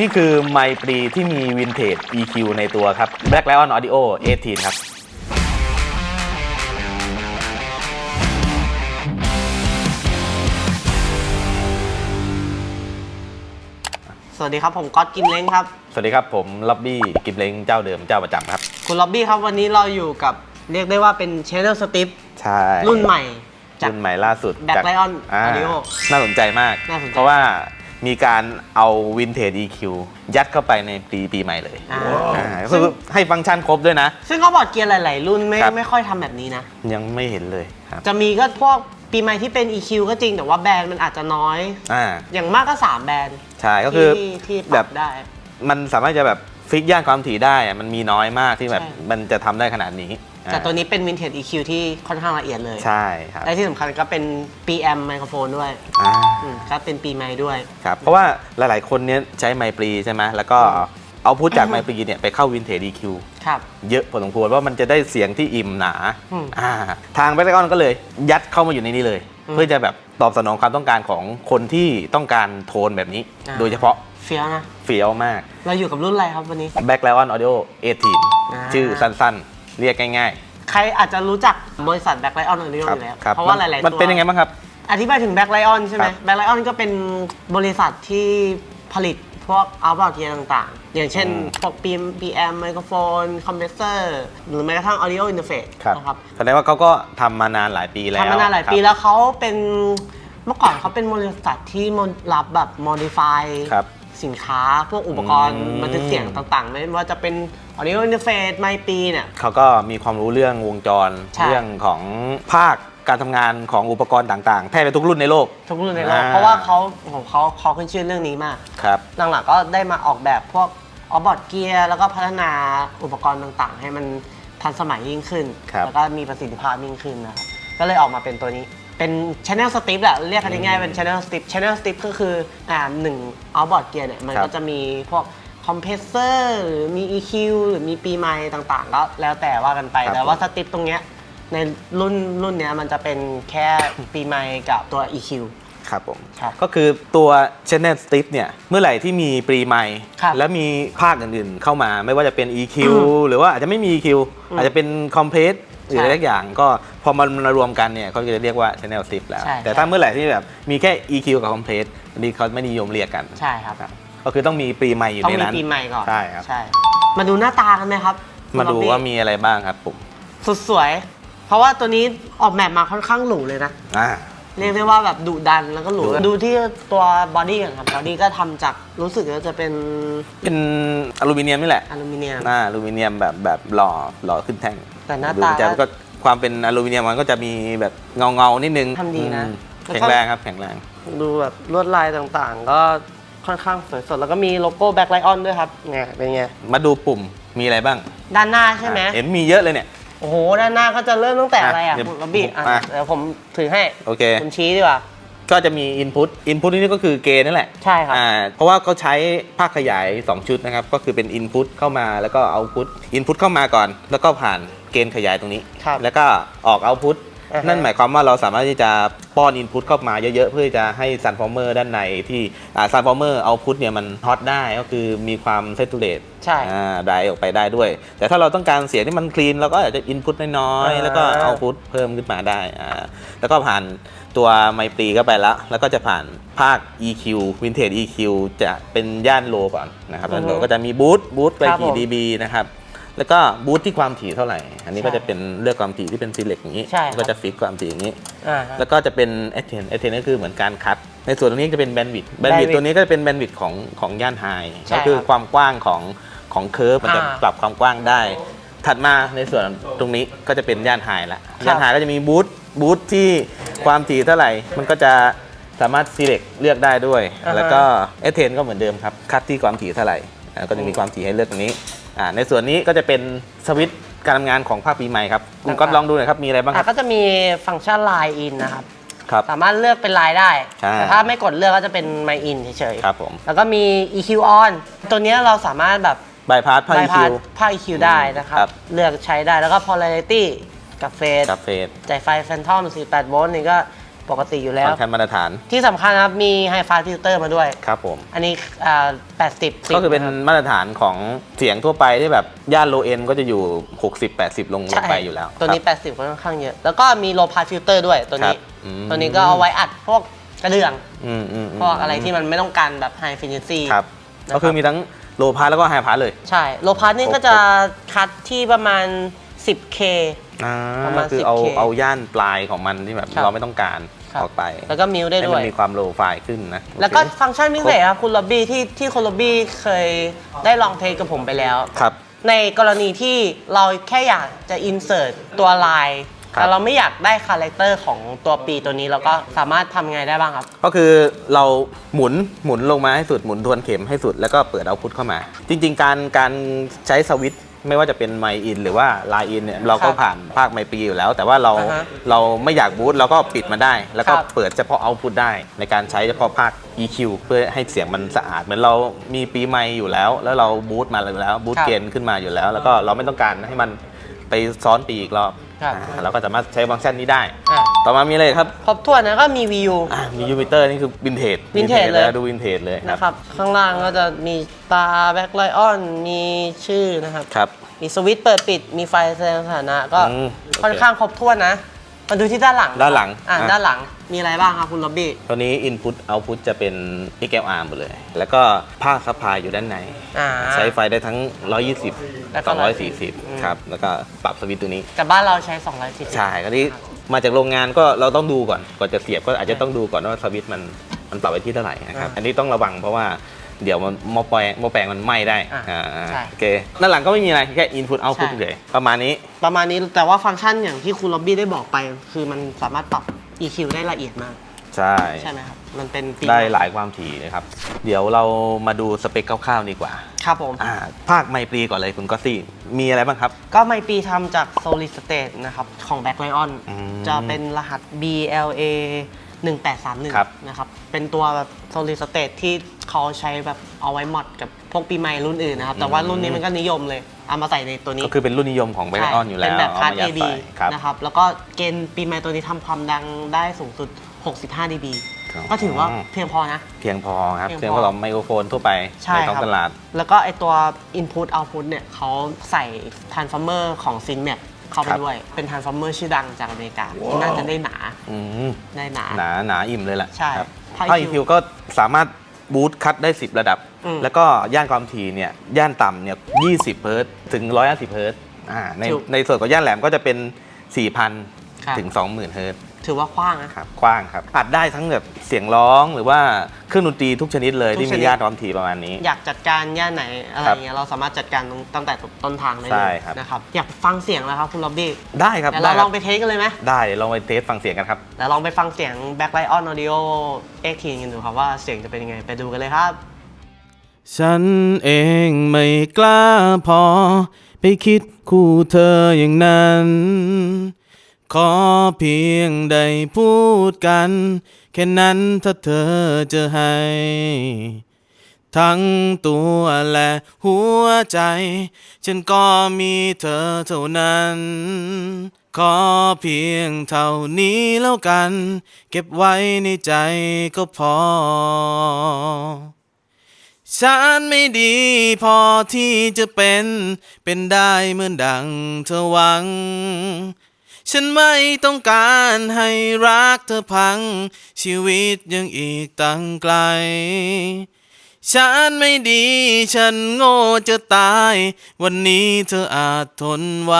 นี่คือไมค์ปรีที่มีวินเทจ EQ ในตัวครับ Black Lion Audio 18 ครับสวัสดีครับผมก๊อตกิมเล้งครับ สวัสดีครับผมล็อบบี้กิมเล้งเจ้าเดิมเจ้าประจำครับ คุณล็อบบี้ครับวันนี้เราอยู่กับเรียกได้ว่าเป็น Channel Strip ใช่รุ่นใหม่ จากรุ่นใหม่ล่าสุด Black จาก Lion า Audio น่าสนใจมาก น่าสนใจ เพราะว่า มีการเอาวินเทจ EQ ยัดเข้าไปในปีปีใหม่เลยอ่า อ่าก็คือให้ฟังก์ชันครบด้วยนะ ซึ่งเขาบอร์ดเกียร์หลาย ๆ รุ่นไม่ครับ ไม่ค่อยทำแบบนี้นะ ยังไม่เห็นเลยครับจะมีก็พวกปีใหม่ที่เป็น EQ ก็จริงแต่ว่าแบรนด์มันอาจจะน้อย อ่าอย่างมากก็ 3 แบรนด์ใช่ก็คือที่ที่ปแบรับบ ได้ มันสามารถจะแบบฟิกย่านความถี่ได้อะมันมีน้อยมากที่แบบใช่ มันจะทำได้ขนาดนี้ แต่ตัวอ่านี้เป็น Vintage EQ ที่ค่อนข้างละเอียดเลยใช่ครับและที่สำคัญก็เป็น PM ไมโครโฟนด้วยอ่าอืมก็เป็นปีใหม่ด้วย ครับเพราะว่าหลายๆคนเนี้ยใช้ไมค์ปรีใช่ไหมแล้วก็เอาพูดจากอืมไมค์ปรีเนี่ยไปเข้าวินเทจ EQ ครับ เยอะพอสมควรว่ามันจะได้เสียงที่อิ่มหนาอืมอ่าทางแบล็กออนก็เลยยัดเข้ามาอยู่ในนี้เลย อืมเพื่อจะแบบตอบสนองความต้องการของคนที่ต้องการโทนแบบนี้ อ่า โดยเฉพาะเฟี้ยวนะ เฟี้ยวมาก เราอยู่กับรุ่นอะไรครับวันนี้ Black Lion Audio อ่า18ชื่อสั้นๆ เรียกง่ายใครอาจจะรู้จักบริษัท Black Lion อๆครับยู่แล้วครับเพราะว่าหมันลายๆมันตัวเป็นยังไงบ้างครับ อธิบายถึง Black Lion ใช่ไหมครับ Black Lion ก็เป็นบริษัทที่ผลิตพวก outboard gear ต่างๆ อย่างเช่น อืม พวก PM PM ไมโครโฟน คอมเพรสเซอร์ หรือแม้กระทั่ง audio interface นะครับแสดงว่าเขาก็ทำมานานหลายปีแล้วทำมานานหลายครับปีแล้วเขาเป็นเมื่อก่อนเขาเป็นบริษัทที่รับแบบ modify ครับสินค้าพวกอุปกรณ์อืม บันทึกเสียงต่างๆ ไม่ว่าจะเป็น audio interface ไมปีเนี่ย เขาก็มีความรู้เรื่องวงจรใช่ เรื่องของภาคการทำงานของอุปกรณ์ต่างๆแทบจะทุกรุ่นในโลก ทุกรุ่นในโลกอ่า เพราะว่าเขาของเขาเขาขึ้นชื่อเรื่องนี้มาก ครับ หลังๆก็ได้มาออกแบบพวกออบอร์ดเกียร์แล้วก็พัฒนาอุปกรณ์ต่างๆ ให้มันทันสมัยยิ่งขึ้น ครับ แล้วก็มีประสิทธิภาพยิ่งขึ้นนะครับก็เลยออกมาเป็นตัวนี้ เป็น Channel Strip แหละเรียกกันง่ายๆเป็น Channel Strip Channel Strip ก็คืออ่าหนึ่งออบอร์ดเกียร์เนี่ยมันครับก็จะมีพวก คอมเพรสเซอร์หรือมี EQ หรือมีปีไมค์ต่างๆ ก็แล้วแต่ว่ากันไป ครับแต่ว่าสติปตรงเนี้ยในรุ่นรุ่นเนี้ยมันจะเป็นแค่ ปีไมค์กับตัว EQ ครับผม ครับ ก็คือตัว Channel Strip เนี่ย เมื่อไหร่ที่มีปรีไมค์ครับแล้วมีภาคอื่นๆเข้ามาไม่ว่าจะเป็น EQ อืมหรือว่าอาจจะไม่มี EQ อืมอาจจะเป็นคอมเพรสหรือใช่อะไรสักอย่าง ก็พอมันมารวมกันเนี่ยเขาจะเรียกว่า Channel Strip แล้ว ใช่แต่ถ้าเมื่อไหร่ที่แบบมีแค่ EQ กับคอมเพรสอันนี้เขาไม่นิยมเรียกกัน ใช่ครับครับ ก็คือต้องมีปรีไมค์อยู่ต้องในมีนั้น ปีใหม่ก่อนใช่ครับใช่มาดูหน้าตากันไหมครับมาดูคุณว่าบ๊อบบี้มีอะไรบ้างครับผมสุดสวย เพราะว่าตัวนี้ออกแบบมาค่อนข้างหรูเลยนะ อ่า เรียกได้ว่าแบบดุดันแล้วก็หรู ดุดันดูที่ตัวบอดี้ก่อนครับ บอดี้ก็ทำจากรู้สึกว่าจะเป็นเป็นอลูมิเนียมนี่แหละอลูมิเนียม หน้าอลูมิเนียมแบบแบบหล่อหล่อขึ้นแท่งแต่หน้าดูตาจะก็ความเป็นอลูมิเนียมมันก็จะมีแบบเงาเงาๆนิดนึงทำดีนะ อืมแล้วแข็ก็งแรงครับแข็งแรง ดูแบบลวดลายต่างๆ ก็ ค่อนข้างสวยสด แล้วก็มีโลโก้แบ็คไลออนด้วยครับเนี่ยเป็นไง มาดูปุ่มมีอะไรบ้างด้านหน้าใช่ไหมอะเห็นมีเยอะเลยเนี่ย โอ้โหด้านหน้าก็จะเริ่มตั้งแต่อะไรอะอะเดี๋ยวคุณบ๊อบบี้อะอะ เดี๋ยวผมถือให้โอเค คุณชี้ดีกว่า ก็จะมี Input Input นี่ก็คือเกณฑ์นั่นแหละใช่ครับ อ่าเพราะว่าเขาใช้ภาคขยาย 2 ชุดนะครับ ก็คือเป็น Input เข้ามาแล้วก็ Output Input เข้ามาก่อน แล้วก็ผ่านเกณฑ์ขยายตรงนี้ ครับ แล้วก็ออก Output อ่าฮะ นั่นหมายความว่าเราสามารถที่จะป้อน Input เข้ามาเยอะๆ เพื่อจะให้ Transformer ด้านในที่อ่า Transformer Output เนี่ยมันฮอตได้ก็คือมีความ Saturate ใช่อ่าได้ออกไปได้ด้วย แต่ถ้าเราต้องการเสียงที่มันคลีนเราก็อาจจะ Input น้อยอ่าๆแล้วก็ Output เพิ่มขึ้นมาได้อ่าแล้วก็ผ่านตัวไมปรีก็ไปแล้ว แล้วก็จะผ่านภาค EQ Vintage EQ จะเป็นย่านโลก่อนนะครับอือฮึแล้วเราก็จะมีบูทบูทไปครับกี่ผม dB นะครับ แล้วก็บูทที่ความถี่เท่าไหร่ อันนี้ก็ใช่จะเป็นเลือกความถี่ที่เป็น select อย่างนี้ ใช่ครับก็จะฟิกความถี่อย่างนี้ อ่าแล้วก็จะเป็น a t t e n a t t e n ก็คือเหมือนการคัด ในส่วนตรงนี้จะเป็นแบนด์วิดแบนด์วิด bandwidth ตัวนี้ก็จะเป็นแบนด์วิดของของย่านไฮใช่ก็คือครับความกว้างของของเคอร์ฟมันจะอ่าปรับความกว้างได้ ถัดมาในส่วนตรงนี้ก็จะเป็นย่านไฮละครับ ย่านไฮก็จะมีบูทบูทที่ความถี่เท่าไหร่ มันก็จะสามารถ select เลือกได้ด้วยอ่าฮะแล้วก็ a t t e n ก็เหมือนเดิมครับคัดที่ความถี่เท่าไหร่อ่าก็จะมีความถี่ให้เลือกตรงนี้ อ่าในส่วนนี้ก็จะเป็นสวิตช์การทำงานของภาคปีใหม่ครับคุณก๊อฟลองดูหน่อยครับมีอะไรบ้างคอะรับ ก็จะมีฟังก์ชัน Line In นะครับ ครับ สามารถเลือกเป็น Line ได้ ใช่ แต่ถ้าไม่กดเลือกก็จะเป็น My In เฉยครับผมๆ แล้วก็มี EQ On ตัวเนี้ยเราสามารถแบบบายพาสภาคบาย EQ พาสภาค EQ ได้นะครับ ครับ เลือกใช้ได้แล้วก็ Polarity กับเฟสกับเฟส จ่ายไฟ Phantom 48 โวลต์นี่ก็ ปกติอยู่แล้ฟัวงก์ชันมาตรฐานที่สำคัญนะครับ มีไฮไฟฟิลเตอร์มาด้วย ครับผม อันนี้อ่า80ก็คือเป็น10ะรับมาตรฐานของเสียงทั่วไปที่แบบย่านโลเอ็นก็จะอยู่ 60 80 ลงลงไปอยู่แล้วตัวนี้ครับ80ก็ค่อนข้างเยอะ แล้วก็มีโลพาฟิลเตอร์ด้วยตัวครันี้บอืมตัวนี้ก็เอาไว้อัดพวกกระเดื่องอืมอืมมพวกอะไรที่มันไม่ต้องการแบบไฮฟินิซี่ครับนะครับก็คือมีทั้งโลพาร์แล้วก็ไฮพาร์เลย ใช่โลพาสนี่ครบก็จะคัดที่ประมาณ 10K อ่าประมาณคือเอา 10K เอาย่านปลายของมันที่แบบครับเราไม่ต้องการครับ ออกไปแล้วก็มิวได้ให้ด้มัวย นมีความโลไฟขึ้นนะแล้วก็โอเคฟังก์ชันพิเศษครับคุณล็อบบี้ที่ที่คุณล็อบบี้เคยได้ลองเทสกับผมไปแล้ว ครับ ในกรณีที่เราแค่อยากจะอินเสิร์ตตัวลาย ครับ แต่เราไม่อยากได้คาแรคเตอร์ของตัวปีตัวนี้เราก็สามารถทำไงได้บ้างครับ ก็คือเราหมุนหมุนลงมาให้สุดหมุนทวนเข็มให้สุดแล้วก็เปิดเอาพุทเข้ามา จริง ๆ การการใช้สวิตช์ ไม่ว่าจะเป็นไมอินหรือว่าไลอินเนี่ยเราก็ครับผ่านภาคไมปีอยู่แล้ว แต่ว่าเราอ่าฮะเราไม่อยากบูตเราก็ปิดมันได้ แล้วก็ครับ เปิดเฉพาะเอาพุทได้ ในการใช้เฉพาะภาค EQ เพื่อให้เสียงมันสะอาด เหมือนเรามีปีไมค์อยู่แล้ว แล้วเราบูตมาอยู่แล้วบูตครับเกณฑ์ขึ้นมาอยู่แล้ว แล้วก็เราไม่ต้องการให้มันไปซ้อนปีอีกรอบ ครับ อ่าเราก็สามารถใช้ฟังก์ชันนี้ได้ อะต่อมามีอะไรครับครบถ้วนนะก็มี VU อ่ามียูมิเตอร์นี่คือวินเทจ Vintage เลย ดูวินเทจเลยครับนะครับ ข้างล่างก็จะมีตาแบ็คไลออนมีชื่อนะครับ ครับ มีสวิตช์เปิดปิดมีไฟแสดงสถานะก็อืมค่อนข้างครบถ้วนนะ มาดูที่ด้านหลังด้านหลังอะอะ ด้านหลังมีอะไรบ้างครับคุณล็อบบี้ตัวนี้ Input Output จะเป็น XLR หมดเลย แล้วก็ภาคซัพพลายอยู่ด้านใน อ่า ใช้ไฟได้ทั้ง แล้วก็120 240 ครับ แล้วก็ปรับสวิตช์ตัวนี้ แต่บ้านเราใช้ 240 ใช่ก็นี้มาจากโรงงานก็เราต้องดูก่อน ก่อนจะเสียบก็อาจจะต้องดูก่อนว่าสวิตช์มันมันปรับไว้ที่เท่าไหร่นะครับ อ่า อันนี้ต้องระวังเพราะว่า เดี๋ยวมันหมอแปลงหมอแปลงมันไหม้ได้อ่าอ่าใช่ โอเคด้านหลังก็ไม่มีอะไรแค่ Input Output ใช่เลยประมาณนี้ ประมาณนี้แต่ว่าฟังก์ชันอย่างที่คุณล็อบบี้ได้บอกไป คือมันสามารถปรับ EQ ได้ละเอียดมาก ใช่ ใช่ไหมครับ มันเป็นปีได้หลายความถี่นะครับ เดี๋ยวเรามาดูสเปคคร่าวๆดีกว่าครับผม อ่าภาคไมปรีก่อนเลยคุณก็ซี่มีอะไรบ้างครับ ก็ไมปีทำจาก Solid State นะครับ ของ Back Lion อืม จะเป็นรหัส BLA 1831 ครับนะครับ เป็นตัวแบบ Solid State ที่เขาใช้แบบเอาไว้มอดกับพวกปีใหม่รุ่นอื่นนะครับ แต่ว่ารุ่นนี้มันก็นิยมเลย เอามาใส่ในตัวนี้ก็คือเป็นรุ่นนิยมของไบออนอยู่แล้วเป็นแบบเอาพาร์ทมายัด AB ใส่ครับ นะครับ แล้วก็เกณฑ์ปีใหม่ตัวนี้ทำความดังได้สูงสุด 65 dB ครับ ก็ถือว่าอืมเพียงพอนะ เพียงพอครับเพียงพอเพียงพอกับไมโครโฟนทั่วไปใช่ในท้องครับ ตลาด แล้วก็ไอตัว Input Output เนี่ยเขาใส่ Transformer ของ Synmax เข้าไปครับ ด้วย เป็น Transformer ชื่อดังจากอเมริกาที่น่าจะได้หนาอืมได้หนา หนาหนาอิ่มเลยแหละใช่ครับภาคภาค EQ EQ ก็สามารถบูตคัดได้ 10 ระดับ อืมแล้วก็ย่านความถี่เนี่ยย่านต่ำเนี่ย20 เฮิรตซ์ถึง 150 เฮิรตซ์อ่าในถูกในส่วนของย่านแหลมก็จะเป็นครับ4,000ถึง 20,000 เฮิรตซ์ ถือว่าคว้างนะ ครับกว้างครับอัดได้ทั้งแบบเสียงร้องหรือว่าเครื่องดนตรีทุกชนิดเลยทุกที่ชมีนิดย่านความถี่ประมาณนี้ อยากจัดการย่านไหนอะไรครับเงี้ยเราสามารถจัดการตรงตั้งแต่ต้นทางได้ใช่เลยครับ นะครับอยากฟังเสียงแล้วครับคุณล็อบบี้ได้ครับเดี๋ยวได้เราคลรัอบงไปเทสกันเลยไหมได้เดี๋ยวลองไปเทสฟังเสียงกันครับ เดี๋ยวลองไปฟังเสียง Backlight on Audio X-T กันดูครับว่าเสียงจะเป็นยังไงไปดูกันเลยครับ ฉันเองไม่กล้าพอ ไปคิดคู่เธออย่างนั้น ขอเพียงได้พูดกัน แค่นั้นถ้าเธอจะให้ ทั้งตัวและหัวใจ ฉันก็มีเธอเท่านั้น ขอเพียงเท่านี้แล้วกัน เก็บไว้ในใจก็พอ ฉันไม่ดีพอที่จะเป็น เป็นได้เหมือนดังเธอหวัง ฉันไม่ต้องการให้รักเธอพัง ชีวิตยังอีกตั้งไกล ฉันไม่ดี ฉันโง่จะตาย วันนี้เธออาจทนไหว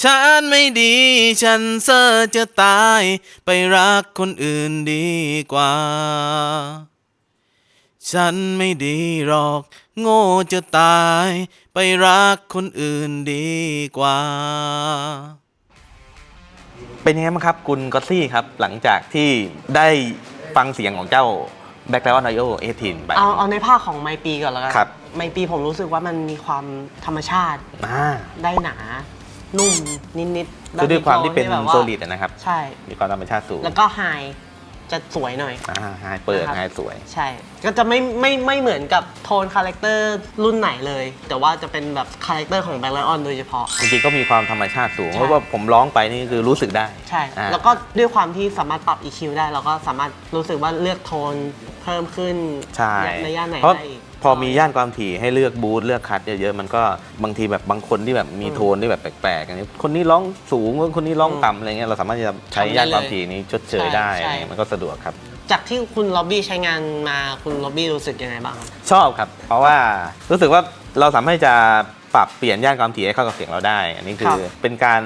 ฉันไม่ดี ฉันเซอจะตาย ไปรักคนอื่นดีกว่า ฉันไม่ดีหรอก โง่จะตาย ไปรักคนอื่นดีกว่า เป็นยังไงบ้างครับคุณก็อตซี่ครับ หลังจากที่ได้ฟังเสียงของเจ้า b a c k l i o n i o 18ไป เอาเอาในภาคของไมปีก่อนแล้วกันครับ ไมปีผมรู้สึกว่ามันมีความธรรมชาติอ่าได้หนา นุ่มนิดๆคือด้วยความที่เป็นแบบว่าโซลิดนะครับ ใช่ มีความธรรมชาติสูง แล้วก็ไฮ จะสวยหน่อย อ่าไฮเปิดนะครับไฮสวย ใช่ ก็จะไม่ไม่ไม่เหมือนกับโทนคาแรคเตอร์รุ่นไหนเลย แต่ว่าจะเป็นแบบคาแรคเตอร์ของแบล็คไลออนโดยเฉพาะ จริงๆก็มีความธรรมชาติสูง ใช่ เพราะว่าผมร้องไปนี่คือรู้สึกได้ใช่ อ่าแล้วก็ด้วยความที่สามารถปรับ EQ ได้ เราก็สามารถรู้สึกว่าเลือกโทน เพิ่มขึ้นใช่ในย่านไหนเพราะได้อีก พอมีย่านความถี่ให้เลือกบูทเลือกคัดเยอะๆมันก็บางทีแบบบางคนที่แบบมีโทนที่แบบแปลกๆอันนี้คนนี้ร้องสูงคนนี้ร้องต่ำอะไรเงี้ยเราสามารถที่จะใช้ย่านความถี่นี้ชดเชยได้ใช่อะไรเงี้ยมันก็สะดวกครับ จากที่คุณล็อบบี้ใช้งานมาคุณล็อบบี้รู้สึกยังไงบ้างครับ ชอบครับ เพราะว่ารู้สึกว่าเราสามารถจะ ปรับเปลี่ยนย่านความถี่ให้เข้ากับเสียงเราได้ อันนี้คืครัอบเป็นการ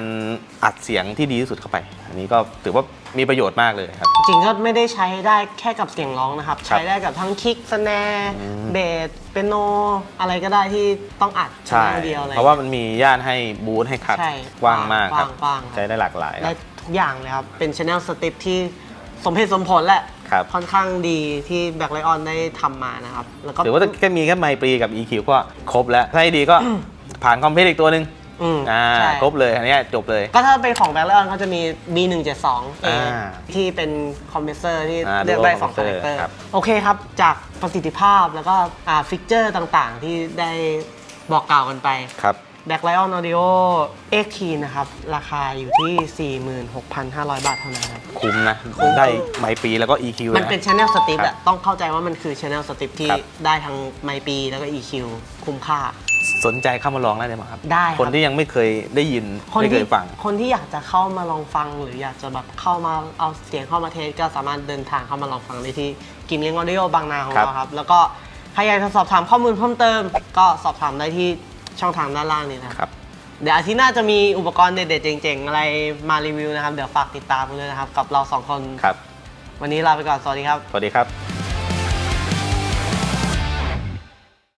อัดเสียงที่ดีที่สุดเข้าไป อันนี้ก็ถือว่ามีประโยชน์มากเลยครับ จริงก็ไม่ได้ใช้ได้แค่กับเสียงร้องนะครับครับใช้ได้กับทั้งคิกสแนร์อืมเบสเปียโนอะไรก็ได้ที่ต้องอัดใช่แนวเดียวอะไรเพราะว่ามันมีย่านให้บูทให้คัดใช่กว้างมากครับกว้างๆครับใช้ได้หลากหลายคได้รับทุกอย่างเลยครับ เป็นช anel สติปที่สมเหตุสมผลแหละครับค่อนข้างดีที่แบ็คไลออนได้ทำมานะครับ แล้วก็ถือว่าแค่มีแค่ไมค์ปรีกับ EQ ก็ครบแล้ว ถ้าให้ดีก็ ผ่านคอมเพลตอีกตัวหนึ่งอืมอ่าใช่ครบเลยอันเนี้ยจบเลย ก็ถ้าเป็นของแบ็คไลออนเขาจะมี B172 A อ่าที่เป็นคอมเพรสเซอร์ที่อ่าเลือกได้ dual 2คาแรคเตอ compressor ร์ครับ โอเคครับ จากประสิทธิภาพแล้วก็อ่าฟิกเจอร์ต่างๆ ที่ได้บอกกล่าวกันไป ครับ Black Lion Audio X Key นะครับ ราคาอยู่ที่ 46,500 บาทเท่านั้นครับ คุ้มนะได้ไมค์ปรีแล้วก็ EQ มันเป็น Channel Strip ครัอะบต้องเข้าใจว่ามันคือ Channel Strip ที่ครับ ได้ทั้งไมค์ปีแล้วก็ EQ คุ้มค่า สนใจเข้ามาลองได้ไหมครับ ได้ครับคนที่ยังไม่เคยได้ยินคนไม่เคที่ยฟัง คนที่อยากจะเข้ามาลองฟัง หรืออยากจะแบบเข้ามาเอาเสียงเข้ามาเทสก็สามารถเดินทางเข้ามาลองฟังได้ที่กิมเลี้ยงออดิโอบางนาของครับเราครับ แล้วก็ใครอยากจะสอบถามข้อมูลเพิ่มเติม ก็สอบถามได้ที่ช่องทางด้านล่างนี้นะครับครับเดี๋ยวอาทิตย์หน้าจะมีอุปกรณ์เด็ดๆเจ๋งๆ อะไรมารีวิวนะครับ เดี๋ยวฝากติดตามกันเลยนะครับ กับเราสองคนครับ วันนี้ลาไปก่อน สวัสดีครับ สวัสดีครับ